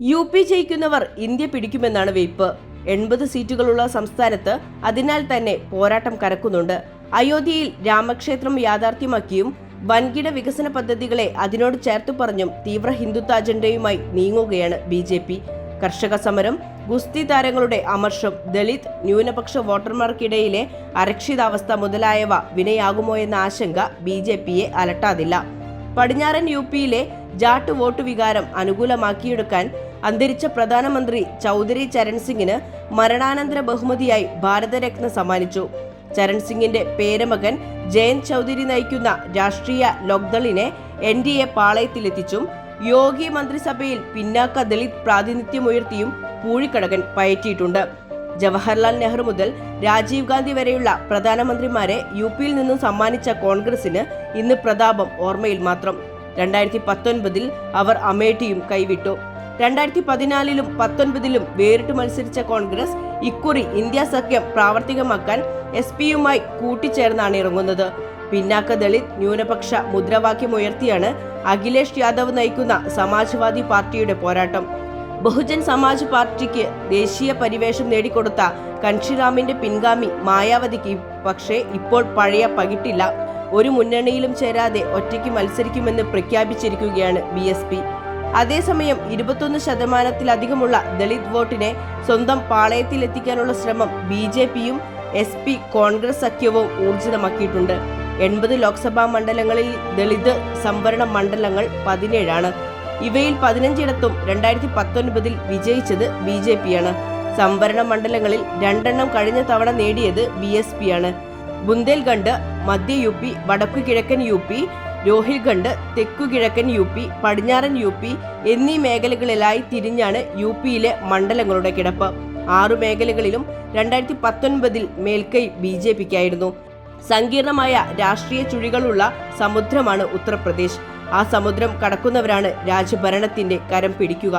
U P ജയിക്കുന്നവർ India പിടിക്കുമെന്നാണ് വെയ്പ്പ് എൺപത് സീറ്റുകളുള്ള സംസ്ഥാനത്ത് അതിനാൽ തന്നെ പോരാട്ടം കരക്കുന്നുണ്ട് അയോധ്യയിൽ രാമക്ഷേത്രം യാഥാർത്ഥ്യമാക്കിയും വൻകിട വികസന പദ്ധതികളെ അതിനോട് ചേർത്തു പറഞ്ഞും തീവ്ര ഹിന്ദുത്വ അജണ്ടയുമായി നീങ്ങുകയാണ് ബി ജെ പി. കർഷക സമരം ഗുസ്തി താരങ്ങളുടെ അമർഷം ദളിത് ന്യൂനപക്ഷ വോട്ടർമാർക്കിടയിലെ അരക്ഷിതാവസ്ഥ മുതലായവ വിനയാകുമോ എന്ന ആശങ്ക ബി ജെ പിയെ അലട്ടാതില്ല. പടിഞ്ഞാറൻ യു പിയിലെ ജാട്ട് വോട്ട് വികാരം അനുകൂലമാക്കിയെടുക്കാൻ അന്തരിച്ച പ്രധാനമന്ത്രി ചൗധരി ചരൺ സിംഗിന് മരണാനന്തര ബഹുമതിയായി ഭാരതരത്ന സമ്മാനിച്ചു. ചരൺ സിംഗിന്റെ പേരമകൻ ജയന്ത് ചൗധരി നയിക്കുന്ന രാഷ്ട്രീയ ലോക്ദളിനെ എൻ ഡി എ പാളയത്തിലെത്തിച്ചും യോഗി മന്ത്രിസഭയിൽ പിന്നാക്ക ദളിത് പ്രാതിനിധ്യമുയർത്തിയും പൂഴിക്കടകൻ പയറ്റിയിട്ടുണ്ട്. ജവഹർലാൽ നെഹ്റു മുതൽ രാജീവ് ഗാന്ധി വരെയുള്ള പ്രധാനമന്ത്രിമാരെ യു പിയിൽ നിന്നും സമ്മാനിച്ച കോൺഗ്രസിന് ഇന്ന് പ്രതാപം ഓർമ്മയിൽ മാത്രം. രണ്ടായിരത്തി പത്തൊൻപതിൽ അവർ അമേഠിയും കൈവിട്ടു. രണ്ടായിരത്തി പതിനാലിലും പത്തൊൻപതിലും വേറിട്ട് മത്സരിച്ച കോൺഗ്രസ് ഇക്കുറി ഇന്ത്യ സഖ്യം പ്രാവർത്തികമാക്കാൻ എസ് പിയുമായി കൂട്ടിച്ചേർന്നാണ് ഇറങ്ങുന്നത്. പിന്നാക്ക ദളിത് ന്യൂനപക്ഷ മുദ്രാവാക്യം ഉയർത്തിയാണ് അഖിലേഷ് യാദവ് നയിക്കുന്ന സമാജ്വാദി പാർട്ടിയുടെ പോരാട്ടം. ബഹുജൻ സമാജ് പാർട്ടിക്ക് ദേശീയ പരിവേഷം നേടിക്കൊടുത്ത കൻഷിറാമിന്റെ പിൻഗാമി മായാവതിക്ക് പക്ഷേ ഇപ്പോൾ പഴയ പകിട്ടില്ല. ഒരു മുന്നണിയിലും ചേരാതെ ഒറ്റയ്ക്ക് മത്സരിക്കുമെന്ന് പ്രഖ്യാപിച്ചിരിക്കുകയാണ് ബി അതേസമയം ഇരുപത്തൊന്ന് ശതമാനത്തിലധികമുള്ള ദളിത് വോട്ടിനെ സ്വന്തം പാളയത്തിലെത്തിക്കാനുള്ള ശ്രമം ബി ജെ പിയും എസ് പി കോൺഗ്രസ് സഖ്യവും ഊർജിതമാക്കിയിട്ടുണ്ട്. എൺപത് ലോക്സഭാ മണ്ഡലങ്ങളിൽ ദളിത് സംവരണ മണ്ഡലങ്ങൾ പതിനേഴാണ്. ഇവയിൽ പതിനഞ്ചിടത്തും രണ്ടായിരത്തി പത്തൊൻപതിൽ വിജയിച്ചത് ബി ജെ പിയാണ്. സംവരണ മണ്ഡലങ്ങളിൽ രണ്ടെണ്ണം കഴിഞ്ഞ തവണ നേടിയത് ബി എസ് പിയാണ് ബുന്ദേൽഖണ്ഡ് മധ്യ യു പി വടക്കു കിഴക്കൻ യു പി രോഹിൽഖണ്ഡ് തെക്കു കിഴക്കൻ യു പി പടിഞ്ഞാറൻ യു പി എന്നീ മേഖലകളിലായി തിരിഞ്ഞാണ് യു പിയിലെ മണ്ഡലങ്ങളുടെ കിടപ്പ്. ആറു മേഖലകളിലും രണ്ടായിരത്തി പത്തൊൻപതിൽ മേൽക്കൈ ബി ജെ പിക്കായിരുന്നു. സങ്കീർണമായ രാഷ്ട്രീയ ചുഴികളുള്ള സമുദ്രമാണ് ഉത്തർപ്രദേശ്. ആ സമുദ്രം കടക്കുന്നവരാണ് രാജ്യഭരണത്തിന്റെ കരം പിടിക്കുക.